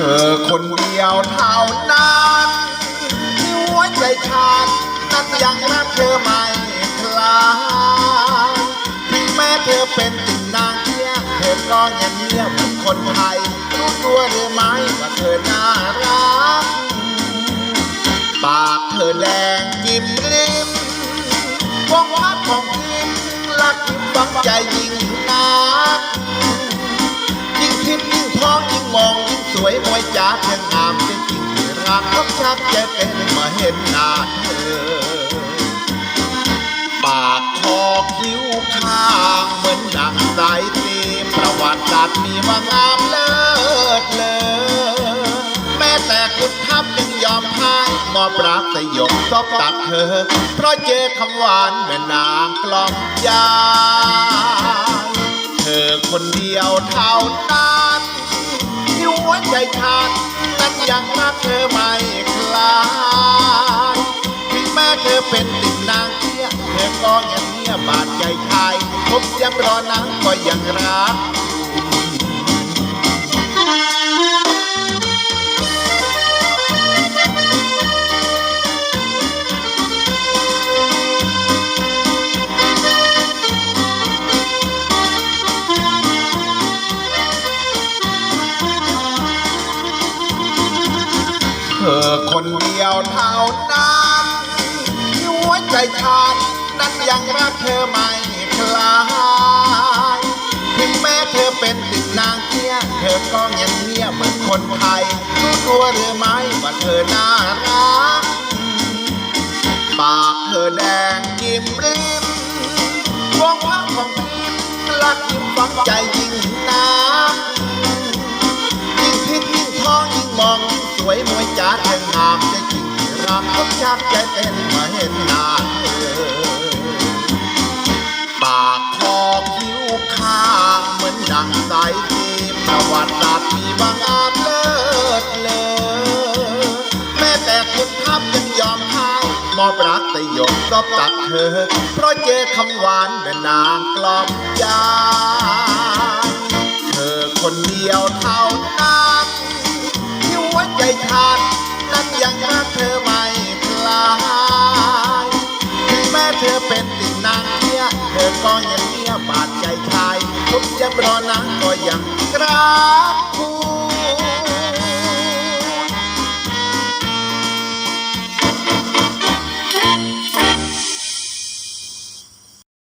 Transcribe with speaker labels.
Speaker 1: เธอคนเดียวเท่านั้นที่หัวใจฉันนั้นยังรักเธอไม่คลายแม้เธอเป็นติ่งนางเที่ยเธอก็ยังเงียบเหมือนคนไทยรู้ตัวหรือไม่ว่าเธอน่ารักปากเธอแดงยิ้มริมวงพักของทิมรักยิ้มฝังใจยิ่ สวยมวยจ๋าเธองามจริงจริงที่รักก็ชักใจเป็นมาเห็นหน้าเธอ ปากคอคิ้วข้างเหมือนหนังสายตีประวัติศาสตร์มีว่างามเลิศเลอแม้แต่คุณทัพยังยอมพ่ายมอบรักสยบซบตักเธอ เพราะเจอคำหวานแม่นางกล่อมยาเธอคนเดียวเท่านั้น ใจฉันนั้นยังรักเธอไม่คลายถึงแม้เธอเป็นติดนางเที่ยเธอก็ยังเงียบบาดใจชายพบยังรอนางก็ยังรัก อคนเดียวเท่านั้นหัวใจฉันนั้นยังรักเธอไม่คลายถึงแม้เธอเป็นติดนางเที่ยเธอก็ยังเงียบเหมือนคนไทยรู้ตัวหรือไม่ว่าเธอน่ารักปากเธอแดงยิ้มริมวงพักของพิมรักยิ้มฝังใจยิ่งนักยิ่งพิษยิ่งท้องยิ่งมอง วยมวยจ๋าแทงงามใจจริงรักก็ชักใจเต้นมาเห็นหน้าเธอปากคอคิ้วข้างเหมือนดังสายทีประวัติศาสตร์มีบางอามเลิศเลอแม้แต่คุณทัพยังยอมพ่ายมอบรักสยบซบตักเธอ เพราะเจอคำหวานแม่นางกลอมยาเธอคนเดียวท ใจฉันนั้นยังรักเธอไม่คลายถึงแม้เธอเป็นติ่งนางเนี่ยเธอก็ยังเงียบบาดใจชายทุกยังรอนังก็ยังกรัก